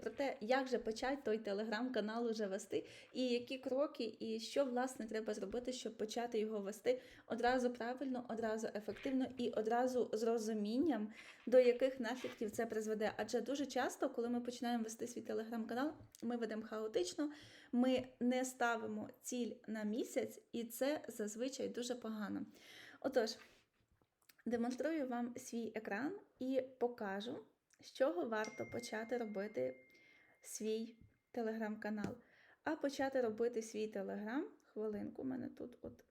про те, як же почати той телеграм-канал уже вести, і які кроки, і що власне треба зробити, щоб почати його вести одразу правильно, одразу ефективно і одразу з розумінням, до яких наслідків це призведе. Адже дуже часто, коли ми починаємо вести свій телеграм-канал, ми ведемо хаотично, ми не ставимо ціль на місяць, і це зазвичай дуже погано. Отож, демонструю вам свій екран і покажу, з чого варто почати робити свій телеграм-канал. А почати робити свій телеграм. Хвилинку, у мене тут от.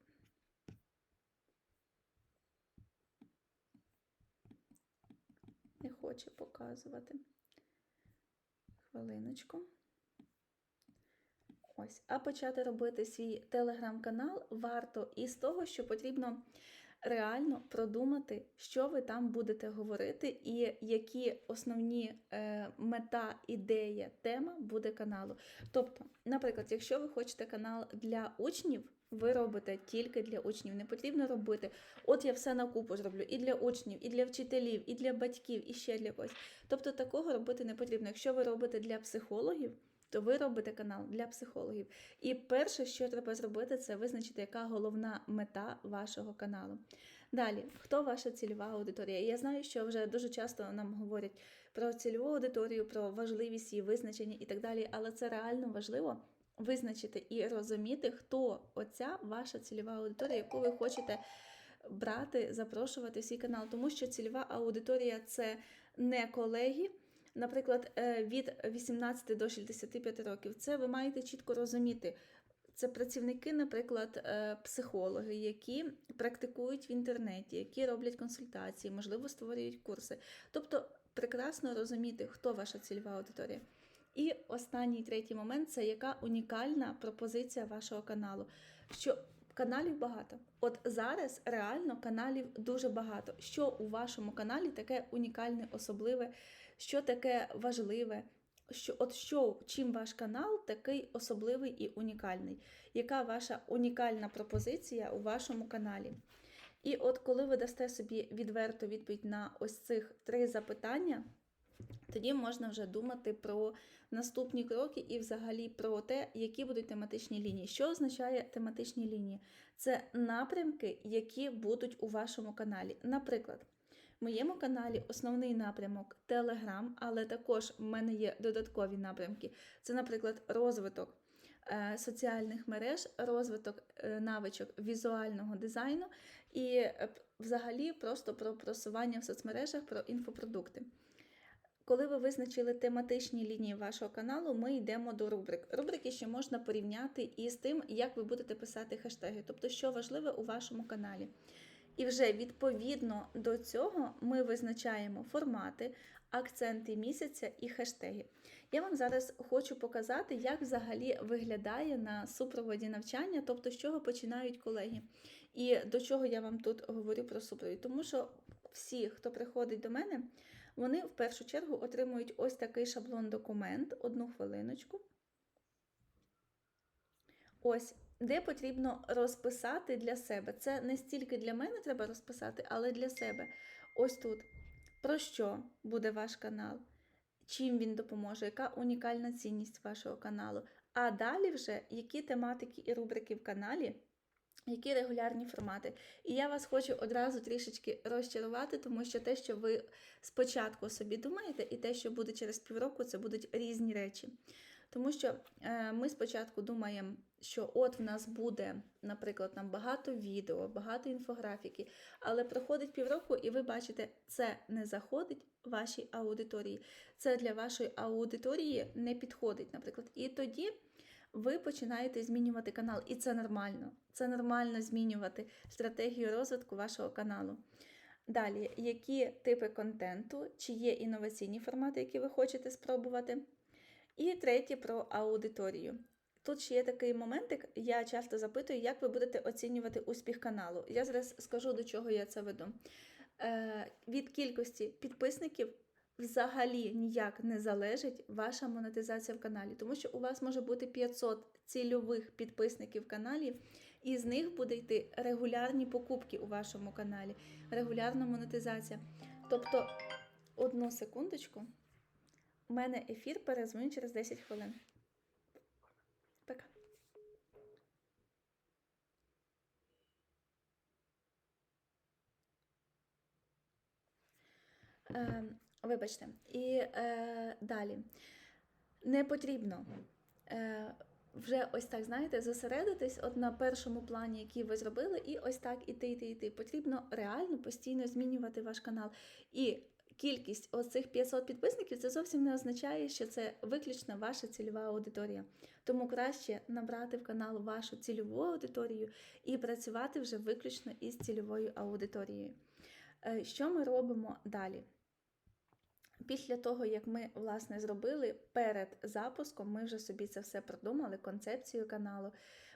Не хоче показувати. Хвилиночку. Ось. А почати робити свій телеграм-канал варто із того, що потрібно реально продумати, що ви там будете говорити, і які основні е, мета, ідея, тема буде каналу. Тобто, наприклад, якщо ви хочете канал для учнів, ви робите тільки для учнів. Не потрібно робити, от я все на купу зроблю і для учнів, і для вчителів, і для батьків, і ще для когось. Тобто такого робити не потрібно. Якщо ви робите для психологів, то ви робите канал для психологів. І перше, що треба зробити, це визначити, яка головна мета вашого каналу. Далі, хто ваша цільова аудиторія? Я знаю, що вже дуже часто нам говорять про цільову аудиторію, про важливість її визначення і так далі, але це реально важливо. Визначити і розуміти, хто оця ваша цільова аудиторія, яку ви хочете брати, запрошувати в свій канал. Тому що цільова аудиторія це не колеги, наприклад, е, від 18 до 65 років. Це ви маєте чітко розуміти. Це працівники, наприклад, е, психологи, які практикують в інтернеті, які роблять консультації, можливо, створюють курси. Тобто прекрасно розуміти, хто ваша цільова аудиторія. І останній третій момент це яка унікальна пропозиція вашого каналу. Що каналів багато. От зараз реально каналів дуже багато. Що у вашому каналі таке унікальне, особливе, що таке важливе, що от що, чим ваш канал такий особливий і унікальний? Яка ваша унікальна пропозиція у вашому каналі? І от коли ви дасте собі відверту відповідь на ось цих три запитання, тоді можна вже думати про наступні кроки і взагалі про те, які будуть тематичні лінії. Що означає тематичні лінії? Це напрямки, які будуть у вашому каналі. Наприклад, в моєму каналі основний напрямок Telegram, але також в мене є додаткові напрямки. Це, наприклад, розвиток е, соціальних мереж, розвиток е, навичок візуального дизайну і е, взагалі просто про просування в соцмережах, про інфопродукти. Коли ви визначили тематичні лінії вашого каналу, ми йдемо до рубрик. Рубрики ще можна порівняти із тим, як ви будете писати хештеги, тобто, що важливе у вашому каналі. І вже відповідно до цього ми визначаємо формати, акценти місяця і хештеги. Я вам зараз хочу показати, як взагалі виглядає на супроводі навчання, тобто з чого починають колеги. І до чого я вам тут говорю про супровід. Тому що всі, хто приходить до мене, вони в першу чергу отримують ось такий шаблон-документ, одну хвилиночку. Ось, де потрібно розписати для себе. Це не стільки для мене треба розписати, але для себе. Ось тут. Про що буде ваш канал? Чим він допоможе, яка унікальна цінність вашого каналу? А далі вже які тематики і рубрики в каналі, які регулярні формати. І я вас хочу одразу трішечки розчарувати, тому що те, що ви спочатку собі думаєте, і те, що буде через півроку, це будуть різні речі. Тому що е, ми спочатку думаємо, що от в нас буде, наприклад, там багато відео, багато інфографіки, але проходить півроку, і ви бачите, це не заходить вашій аудиторії. Це для вашої аудиторії не підходить, наприклад. І тоді ви починаєте змінювати канал, і це нормально. Це нормально змінювати стратегію розвитку вашого каналу. Далі, які типи контенту, чи є інноваційні формати, які ви хочете спробувати. І третє про аудиторію. Тут ще є такий моментик, я часто запитую, як ви будете оцінювати успіх каналу. Я зараз скажу, до чого я це веду. Е, від кількості підписників взагалі ніяк не залежить ваша монетизація в каналі, тому що у вас може бути 500 цільових підписників в каналі, і з них буде йти регулярні покупки у вашому каналі, регулярна монетизація. Тобто, одну секундочку. У мене ефір, перезвоню через 10 хвилин. Е, вибачте. І е, далі. Не потрібно е, вже ось так, знаєте, зосередитись от на першому плані, який ви зробили, і ось так іти, іти, іти. Потрібно реально постійно змінювати ваш канал. І кількість оцих 500 підписників це зовсім не означає, що це виключно ваша цільова аудиторія. Тому краще набрати в канал вашу цільову аудиторію і працювати вже виключно із цільовою аудиторією. Е, Що ми робимо далі? Після того, як ми власне зробили перед запуском, ми вже собі це все продумали, концепцію каналу.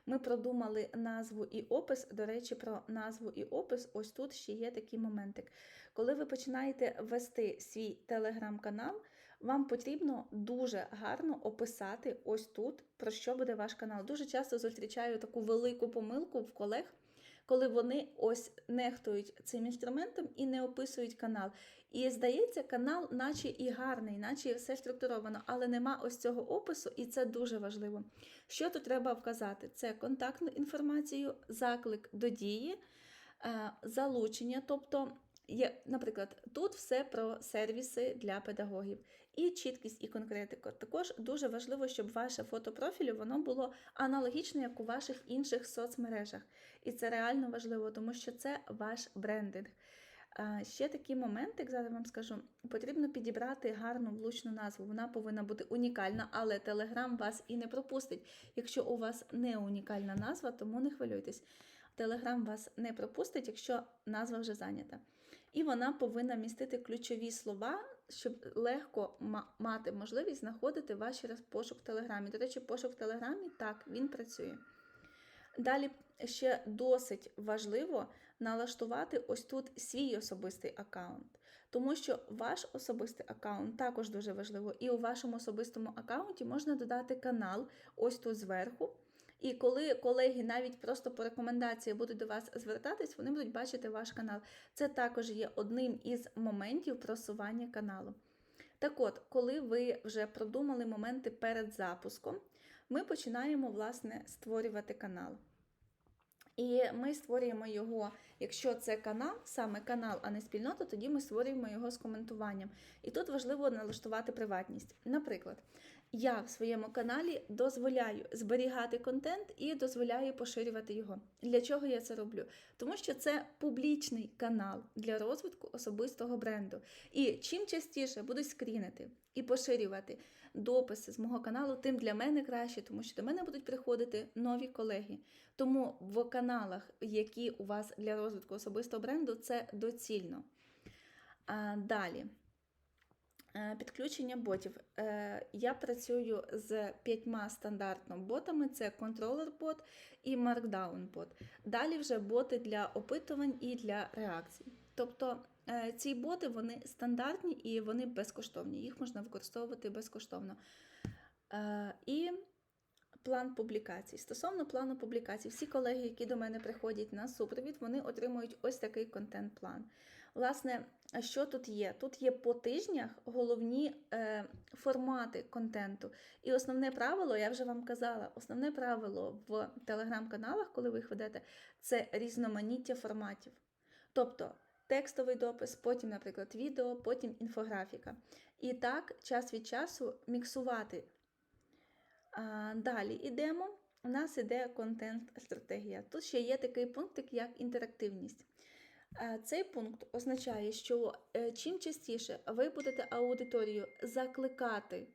Ми продумали назву і опис. До речі, про назву і опис, ось тут ще є такий моментик. Коли ви починаєте вести свій телеграм-канал, вам потрібно дуже гарно описати ось тут, про що буде ваш канал. Дуже часто зустрічаю таку велику помилку в колег. Коли вони ось нехтують цим інструментом і не описують канал. І здається, канал, наче і гарний, наче все структуровано, але нема ось цього опису, і це дуже важливо. Що тут треба вказати? Це контактну інформацію, заклик до дії, е, залучення. Тобто, є, наприклад, тут все про сервіси для педагогів. І чіткість і конкретика. Також дуже важливо, щоб ваше фото профілю воно було аналогічне, як у ваших інших соцмережах. І це реально важливо, тому що це ваш брендинг. Ще такий момент, як зараз вам скажу, потрібно підібрати гарну влучну назву. Вона повинна бути унікальна, але Telegram вас і не пропустить. Якщо у вас не унікальна назва, тому не хвилюйтесь. Telegram вас не пропустить, якщо назва вже зайнята. І вона повинна містити ключові слова, щоб легко мати можливість знаходити ваші пошук в Телеграмі. До речі, пошук в Телеграмі так, він працює. Далі ще досить важливо налаштувати ось тут свій особистий аккаунт. Тому що ваш особистий аккаунт також дуже важливо. І у вашому особистому аккаунті можна додати канал ось тут зверху. І коли колеги навіть просто по рекомендації будуть до вас звертатись, вони будуть бачити ваш канал. Це також є одним із моментів просування каналу. Так от, коли ви вже продумали моменти перед запуском, ми починаємо власне створювати канал. І ми створюємо його, якщо це канал, саме канал, а не спільнота, тоді ми створюємо його з коментуванням. І тут важливо налаштувати приватність. Наприклад, я в своєму каналі дозволяю зберігати контент і дозволяю поширювати його. Для чого я це роблю? Тому що це публічний канал для розвитку особистого бренду. І чим частіше буду скрінити і поширювати дописи з мого каналу, тим для мене краще, тому що до мене будуть приходити нові колеги. Тому в каналах, які у вас для розвитку особистого бренду, це доцільно. А, Далі. Е, підключення ботів. Е, я працюю з п'ятьма стандартно ботами: це контролер-бот і Markdown-бот. Далі вже боти для опитувань і для реакцій. Тобто е, ці боти вони стандартні і вони безкоштовні, їх можна використовувати безкоштовно. І план публікацій. Стосовно плану публікацій, всі колеги, які до мене приходять на супровід, вони отримують ось такий контент-план. Власне, що тут є? Тут є по тижнях головні е, формати контенту. І основне правило, я вже вам казала, основне правило в телеграм-каналах, коли ви їх ведете, це різноманіття форматів. Тобто текстовий допис, потім, наприклад, відео, потім інфографіка. І так, час від часу міксувати. А, Далі йдемо. У нас іде контент-стратегія. Тут ще є такий пункт, як інтерактивність. Цей пункт означає, що е, чим частіше ви будете аудиторію закликати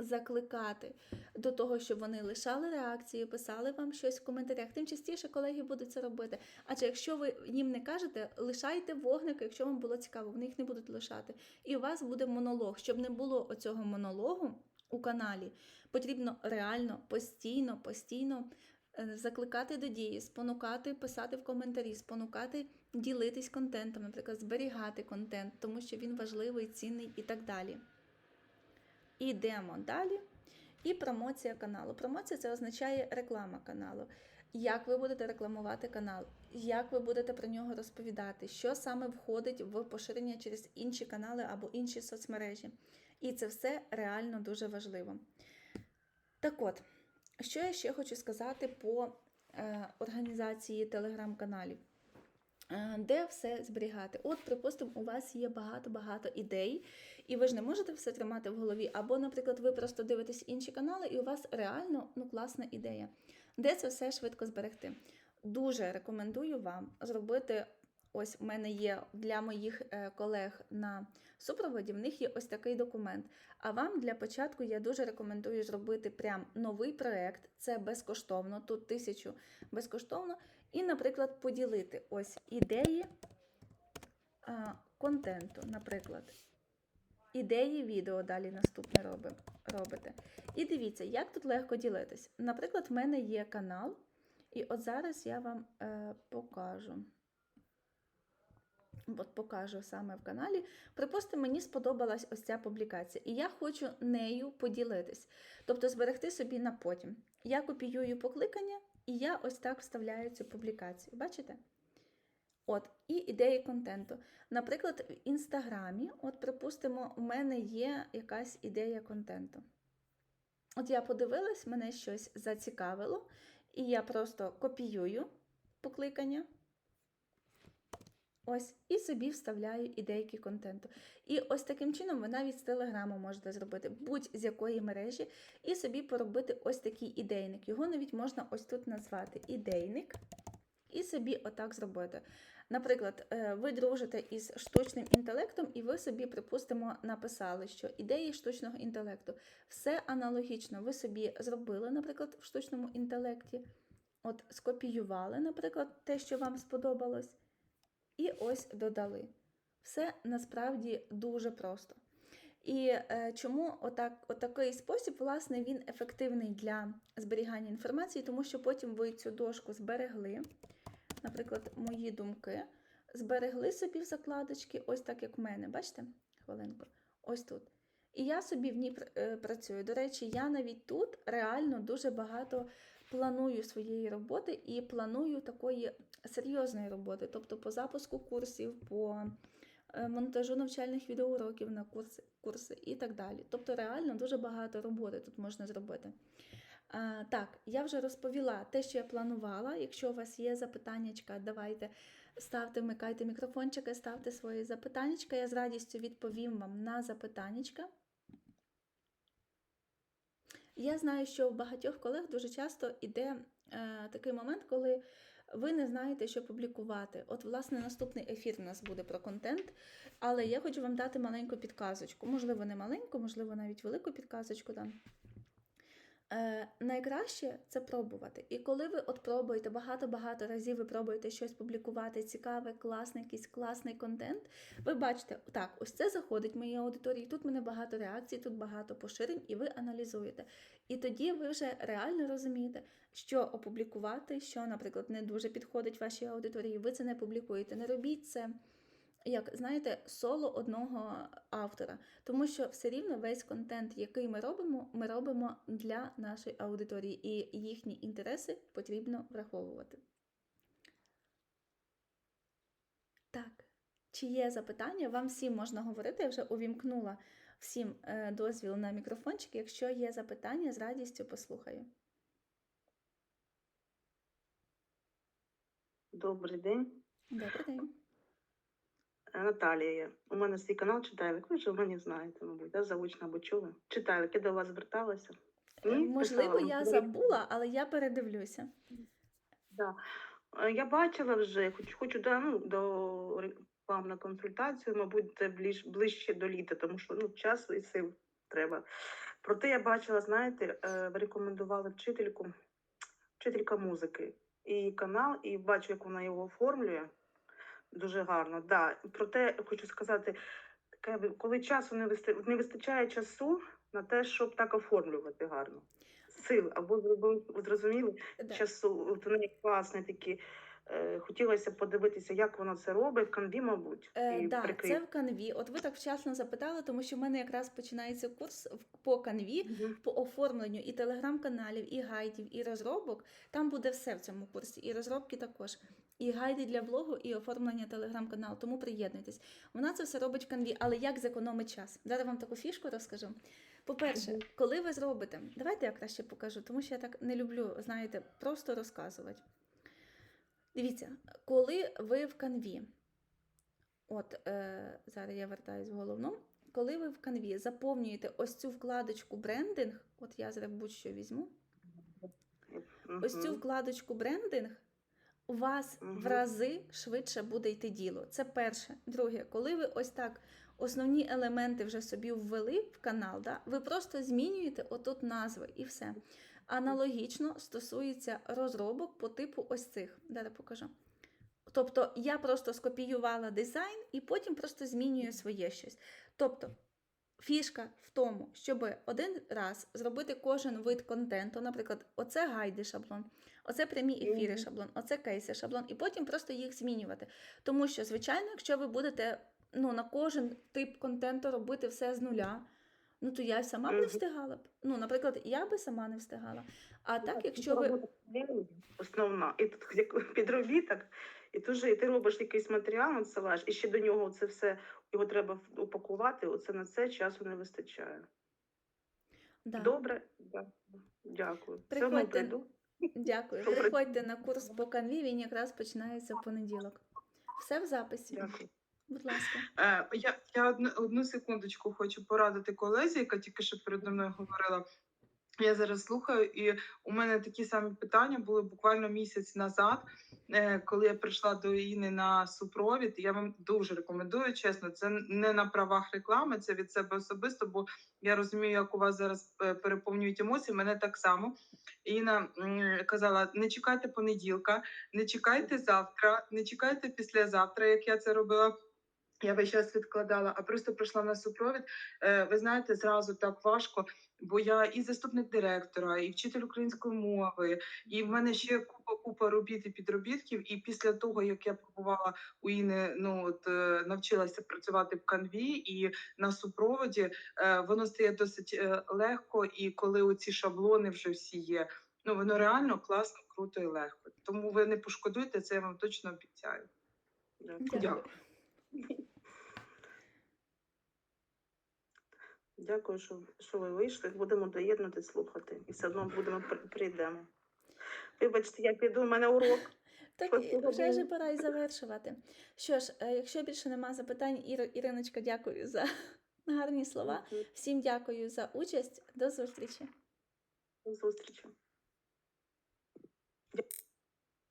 закликати до того, щоб вони лишали реакції, писали вам щось в коментарях, тим частіше колеги будуть це робити. Адже якщо ви їм не кажете, лишайте вогник, якщо вам було цікаво, вони їх не будуть лишати. І у вас буде монолог. Щоб не було оцього монологу у каналі, потрібно реально постійно, постійно Е, закликати до дії, спонукати, писати в коментарі, спонукати ділитись контентом, наприклад, зберігати контент, тому що він важливий, цінний і так далі. Ідемо далі. І промоція каналу. Промоція це означає реклама каналу. Як ви будете рекламувати канал, як ви будете про нього розповідати, що саме входить в поширення через інші канали або інші соцмережі. І це все реально дуже важливо. Так от, що я ще хочу сказати по е, організації телеграм-каналів. Е, Де все зберігати? От, припустимо, у вас є багато-багато ідей, і ви ж не можете все тримати в голові. Або, наприклад, ви просто дивитесь інші канали, і у вас реально ну, класна ідея. Де це все швидко зберегти? Дуже рекомендую вам зробити. Ось в мене є для моїх е, колег на супроводі, в них є ось такий документ. А вам для початку я дуже рекомендую зробити прям новий проект. Це безкоштовно, тут тисячу безкоштовно. І, наприклад, поділити ось ідеї а, контенту, наприклад. Ідеї відео далі наступне роби, робите. І дивіться, як тут легко ділитись. Наприклад, в мене є канал, і от зараз я вам е, покажу. От покажу саме в каналі. Припустимо, мені сподобалась ось ця публікація, і я хочу нею поділитись. Тобто зберегти собі на потім. Я копіюю покликання, і я ось так вставляю цю публікацію. Бачите? От, і ідеї контенту. Наприклад, в інстаграмі, от, припустимо, у мене є якась ідея контенту. От я подивилась, мене щось зацікавило, і я просто копіюю покликання. Ось, і собі вставляю ідейки контенту. І ось таким чином ви навіть з телеграму можете зробити будь-з якої мережі, і собі поробити ось такий ідейник. Його навіть можна ось тут назвати ідейник, і собі отак зробити. Наприклад, е, ви дружите із штучним інтелектом, і ви собі, припустимо, написали, що ідеї штучного інтелекту все аналогічно. Ви собі зробили, наприклад, в штучному інтелекті, от скопіювали, наприклад, те, що вам сподобалось. І ось додали. Все насправді дуже просто. І е, чому отак, отакий спосіб, власне, він ефективний для зберігання інформації, тому що потім ви цю дошку зберегли, наприклад, мої думки, зберегли собі в закладочки, ось так, як в мене. Бачите? Хвилинку, ось тут. І я собі в ній е, працюю. До речі, я навіть тут реально дуже багато планую своєї роботи і планую такої серйозної роботи, тобто по запуску курсів, по е, монтажу навчальних відеоуроків на курси, курси і так далі. Тобто, реально дуже багато роботи тут можна зробити. А, так, я вже розповіла те, що я планувала. Якщо у вас є запитаннячка, давайте ставте, вмикайте мікрофончики, ставте свої запитаннячка. Я з радістю відповім вам на запитаннячка. Я знаю, що в багатьох колег дуже часто йде е, такий момент, коли ви не знаєте, що публікувати. От, власне, наступний ефір у нас буде про контент, але я хочу вам дати маленьку підказочку. Можливо, не маленьку, можливо, навіть велику підказочку дам. Е, найкраще це пробувати. І коли ви от пробуєте багато-багато разів, ви пробуєте щось публікувати, цікаве, класний, якийсь класний контент, ви бачите, так, ось це заходить в моїй аудиторії, тут мене багато реакцій, тут багато поширень, і ви аналізуєте. І тоді ви вже реально розумієте, що опублікувати, що, наприклад, не дуже підходить вашій аудиторії, ви це не публікуєте. Не робіть це. Як знаєте, соло одного автора, тому що все рівно весь контент, який ми робимо, ми робимо для нашої аудиторії, і їхні інтереси потрібно враховувати. Так, чи є запитання? Вам всім можна говорити. Я вже увімкнула всім е, дозвіл на мікрофончик. Якщо є запитання, з радістю послухаю. Добрий день, Добрий день. Е, Наталія. У мене свій канал Читайлик. Ви вже мене знаєте, мабуть, да? заочно або чули. Читайлик, я до вас зверталася. Е, Ні? Можливо, Писала? я забула, але я передивлюся. Да. Е, Я бачила вже, хоч хочу до, ну, до вам на консультацію, мабуть, це ближ, ближче до літа, тому що ну, часу і сил треба. Проте я бачила, знаєте, е, ви рекомендували вчительку, вчителька музики, і канал, і бачу, як вона його оформлює. Дуже гарно. Да. Проте хочу сказати, коли часу не, висти- не вистачає часу на те, щоб так оформлювати гарно. Сил, або зрозуміли, Да. часу, от вони класні такі Е, Хотілося подивитися, як вона це робить в канві, мабуть. Е, і да, це в канві. От ви так вчасно запитали, тому що в мене якраз починається курс по канві. Мгм. по оформленню і телеграм-каналів, і гайдів, і розробок. Там буде все в цьому курсі, і розробки також. І гайди для блогу, і оформлення телеграм-каналу. Тому приєднуйтесь. Вона це все робить в канві, але як зекономить час? Зараз вам таку фішку розкажу. По-перше, коли ви зробите, давайте я краще покажу, тому що я так не люблю, знаєте, просто розказувати. Дивіться, коли ви в канві, от е, зараз я вертаюсь в головну. Коли ви в канві заповнюєте ось цю вкладочку брендинг, от я зараз будь-що візьму, ось цю вкладочку брендинг, у вас в рази швидше буде йти діло. Це перше. Друге, коли ви ось так основні елементи вже собі ввели в канал, да, ви просто змінюєте отут назви і все. Аналогічно стосується розробок по типу ось цих. Зараз покажу. Тобто я просто скопіювала дизайн і потім просто змінюю своє щось. Тобто фішка в тому, щоб один раз зробити кожен вид контенту, наприклад, оце гайди шаблон, оце прямі ефіри шаблон, оце кейси шаблон, і потім просто їх змінювати. Тому що, звичайно, якщо ви будете ну, на кожен тип контенту робити все з нуля, ну то я сама б не встигала б. Ну, наприклад, я би сама не встигала. А так, Ну, якщо ви основна, і тут підробіток, і тут же і ти робиш якийсь матеріал, надсилаєш, і ще до нього це все його треба упакувати. Оце на це часу не вистачає. да. Добре, дякую. Дякую. Приходьте. Дякую. Добре. Приходьте на курс по канві, він якраз починається в понеділок. Все в записі. Дякую. Будь ласка. Е, я я одну, одну секундочку хочу порадити колезі, яка тільки що передо мною говорила. Я зараз слухаю, і у мене такі самі питання були буквально місяць назад, е, коли я прийшла до Іни на супровід. Я вам дуже рекомендую, чесно, це не на правах реклами, це від себе особисто, бо я розумію, як у вас зараз е, переповнюють емоції. Мене так само. Інна м, казала: не чекайте понеділка, не чекайте завтра, не чекайте післязавтра, як я це робила. Я весь час відкладала, а просто прийшла на супровід. Е, ви знаєте, зразу так важко, бо я і заступник директора, і вчитель української мови, і в мене ще купа купа робіт і підробітків. І після того, як я побувала у Іни, ну от е, навчилася працювати в канві і на супроводі, е, воно стає досить е, легко. І коли оці шаблони вже всі є, ну воно реально класно, круто і легко. Тому ви не пошкодуйте, це я вам точно обіцяю. Дякую. Дякую. Дякую, що, що ви вийшли. Будемо доєднати, слухати. І все одно будемо прийдемо. Вибачте, я піду, у мене урок. Так, Просто вже ж пора й завершувати. Що ж, е, якщо більше нема запитань, Іро, Іриночка, дякую за гарні слова. Всім дякую за участь. До зустрічі. До зустрічі.